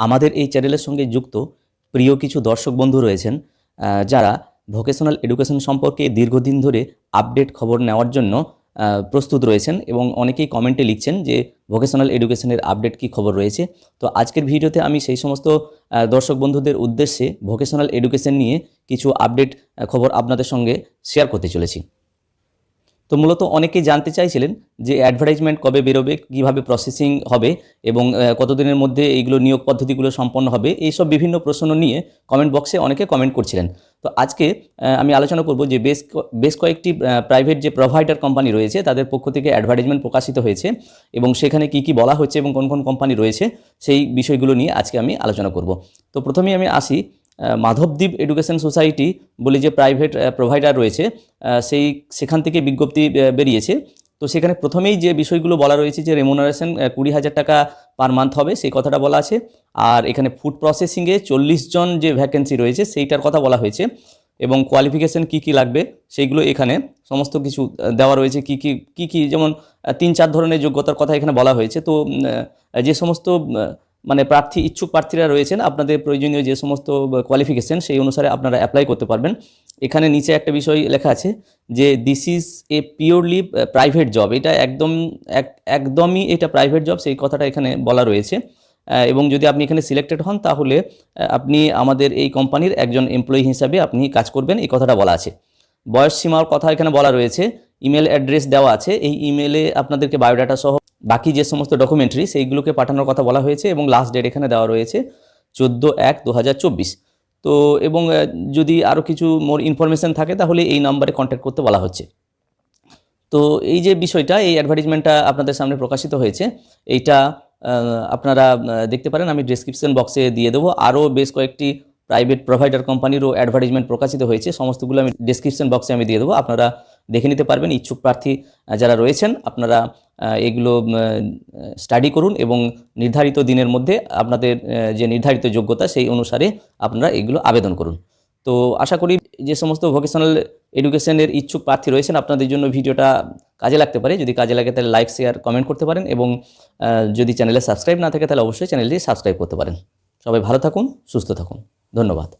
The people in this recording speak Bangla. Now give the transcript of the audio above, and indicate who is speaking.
Speaker 1: আমাদের এই চ্যানেলের সঙ্গে যুক্ত প্রিয় কিছু দর্শক বন্ধু রয়েছেন যারা ভোকেশনাল এডুকেশন সম্পর্কে দীর্ঘদিন ধরে আপডেট খবর নেওয়ার জন্য প্রস্তুত রয়েছেন এবং অনেকেই কমেন্টে লিখছেন যে ভোকেশনাল এডুকেশনের আপডেট কী খবর রয়েছে। তো আজকের ভিডিওতে আমি সেই সমস্ত দর্শক বন্ধুদের উদ্দেশ্যে ভোকেশনাল এডুকেশন নিয়ে কিছু আপডেট খবর আপনাদের সঙ্গে শেয়ার করতে চলেছি। তো মূলত অনেকেই জানতে চাইছিলেন যে অ্যাডভার্টাইজমেন্ট কবে বেরোবে, কীভাবে প্রসেসিং হবে এবং কতদিনের মধ্যে এইগুলো নিয়োগ পদ্ধতিগুলো সম্পন্ন হবে, এইসব বিভিন্ন প্রশ্ন নিয়ে কমেন্ট বক্সে অনেকে কমেন্ট করছিলেন। তো আজকে আমি আলোচনা করব যে বেশ বেশ কয়েকটি প্রাইভেট যে প্রোভাইডার কোম্পানি রয়েছে, তাদের পক্ষ থেকে অ্যাডভার্টাইজমেন্ট প্রকাশিত হয়েছে এবং সেখানে কি কি বলা হচ্ছে এবং কোন কোন কোম্পানি রয়েছে, সেই বিষয়গুলো নিয়ে আজকে আমি আলোচনা করব। তো প্রথমেই আমি আসি মাধবদ্বীপ এডুকেশন সোসাইটি বলে যে প্রাইভেট প্রোভাইডার রয়েছে সেই সেখান থেকে বিজ্ঞপ্তি বেরিয়েছে। তো সেখানে প্রথমেই যে বিষয়গুলো বলা রয়েছে যে রেমুনারেশন কুড়ি হাজার টাকা পার মান্থ হবে, সেই কথাটা বলা আছে। আর এখানে ফুড প্রসেসিংয়ে চল্লিশ জন যে ভ্যাকেন্সি রয়েছে, সেইটার কথা বলা হয়েছে। এবং কোয়ালিফিকেশন কি কি লাগবে, সেইগুলো এখানে সমস্ত কিছু দেওয়া রয়েছে। কি কি কি কি, যেমন তিন চার ধরনের যোগ্যতার কথা এখানে বলা হয়েছে। তো যে সমস্ত মানে প্রার্থী, ইচ্ছুক প্রার্থীরা রয়েছেন, আপনাদের প্রয়োজনীয় যে সমস্ত কোয়ালিফিকেশন সেই অনুসারে আপনারা অ্যাপ্লাই করতে পারবেন। এখানে নিচে একটা বিষয় লেখা আছে যে this is a purely private job এটা একদম, এক- একদমই এটা প্রাইভেট জব সেই কথাটা এখানে বলা রয়েছে। এবং যদি আপনি এখানে সিলেক্টেড হন, তাহলে আপনি আমাদের এই কোম্পানির একজন এমপ্লয়ি হিসাবে আপনি কাজ করবেন, এই কথাটা বলা আছে। বয়স সীমার কথা এখানে বলা রয়েছে। ইমেল অ্যাড্রেস দেওয়া আছে। এই ইমেলে আপনাদেরকে বায়োডাটা সহ বাকি যে সমস্ত ডকুমেন্টারি সেইগুলোকে পাঠানোর কথা বলা হয়েছে এবং লাস্ট ডেট এখানে দেওয়া রয়েছে চোদ্দ এক দু তো এবং যদি আরও কিছু মোর ইনফরমেশন থাকে, তাহলে এই নাম্বারে কন্ট্যাক্ট করতে বলা হচ্ছে। তো এই যে বিষয়টা, এই অ্যাডভার্টিজমেন্টটা আপনাদের সামনে প্রকাশিত হয়েছে, এইটা আপনারা দেখতে পারেন। আমি ডিসক্রিপশন বক্সে দিয়ে দেবো। আরও বেশ কয়েকটি প্রাইভেট প্রোভাইডার কোম্পানিরও অ্যাডভার্টাইজমেন্ট প্রকাশিত হয়েছে। সমস্তগুলো আমি ডিসক্রিপশন বক্সে আমি দিয়ে দেবো। আপনারা দেখে নিতে পারবেন। ইচ্ছুক প্রার্থী যারা রয়েছেন, আপনারা এগুলো স্টাডি করুন এবং নির্ধারিত দিনের মধ্যে আপনাদের যে নির্ধারিত যোগ্যতা, সেই অনুসারে আপনারা এগুলো আবেদন করুন। তো আশা করি যে সমস্ত ভোকেশনাল এডুকেশনের ইচ্ছুক প্রার্থী রয়েছেন, আপনাদের জন্য ভিডিওটা কাজে লাগতে পারে। যদি কাজে লাগে, তাহলে লাইক শেয়ার কমেন্ট করতে পারেন এবং যদি চ্যানেলে সাবস্ক্রাইব না থাকে, তাহলে অবশ্যই চ্যানেলটি সাবস্ক্রাইব করতে পারেন। সবাই ভালো থাকুন, সুস্থ থাকুন। ধন্যবাদ।